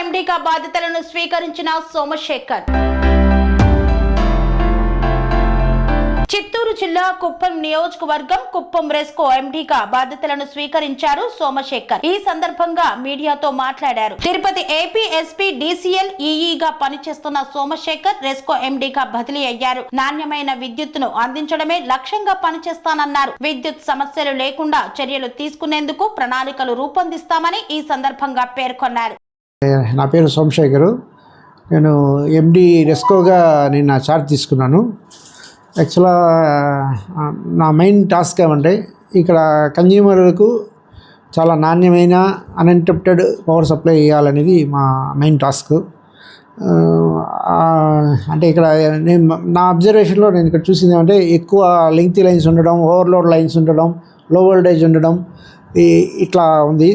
ఎండీగా బాధ్యతలను స్వీకరించిన సోమశేఖర్. చిత్తూరు జిల్లా కుప్పం నియోజకవర్గం కుప్పం రెస్కో ఎండీగా బాధ్యతలను స్వీకరించారు సోమశేఖర్. ఈ సందర్భంగా మీడియాతో మాట్లాడారు. తిరుపతి ఏపీ ఎస్పీ డిసిఎల్ ఈఈగా పనిచేస్తున్న సోమశేఖర్ రెస్కో ఎండీగా బదిలీ అయ్యారు. నాణ్యమైన విద్యుత్తును అందించడమే లక్ష్యంగా పనిచేస్తానన్నారు. విద్యుత్ సమస్యలు లేకుండా చర్యలు తీసుకునేందుకు ప్రణాళికలు రూపొందిస్తామని ఈ సందర్భంగా పేర్కొన్నారు. నా పేరు సోమశేఖరు. నేను ఎండి రెస్కోగా నేను నా చార్జ్ తీసుకున్నాను. యాక్చువల్గా నా మెయిన్ టాస్క్ ఏమంటే ఇక్కడ కన్జ్యూమర్లకు చాలా నాణ్యమైన అన్ఇంటరప్టెడ్ పవర్ సప్లై ఇవ్వాలనేది మా మెయిన్ టాస్క్ అంటే ఇక్కడ నేను నా అబ్జర్వేషన్లో నేను ఇక్కడ చూసింది ఏమంటే ఎక్కువ లెంగ్తీ లైన్స్ ఉండడం ఓవర్లోడ్ లైన్స్ ఉండడం లో వోల్టేజ్ ఉండడం ఇట్లా ఉంది.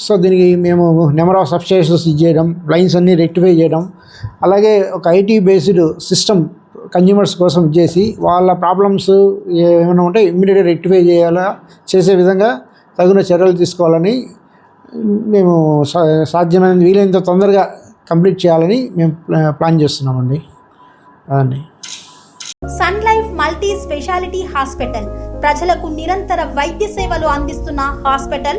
సో దీనికి మేము నెంబర్ ఆఫ్ సబ్స్టేషన్స్ చేయడం లైన్స్ అన్నీ రెక్టిఫై చేయడం అలాగే ఒక ఐటీ బేస్డ్ సిస్టమ్ కన్జ్యూమర్స్ కోసం చేసి వాళ్ళ ప్రాబ్లమ్స్ ఏమైనా ఉంటే ఇమ్మీడియట్గా రెక్టిఫై చేయాలా చేసే విధంగా తగిన చర్యలు తీసుకోవాలని మేము సా వీలైనంత తొందరగా కంప్లీట్ చేయాలని మేము ప్లాన్ చేస్తున్నామండి. అదండి. Sun Life multi speciality hospital. ప్రజలకు నిరంతర వైద్య సేవలు అందిస్తున్న హాస్పిటల్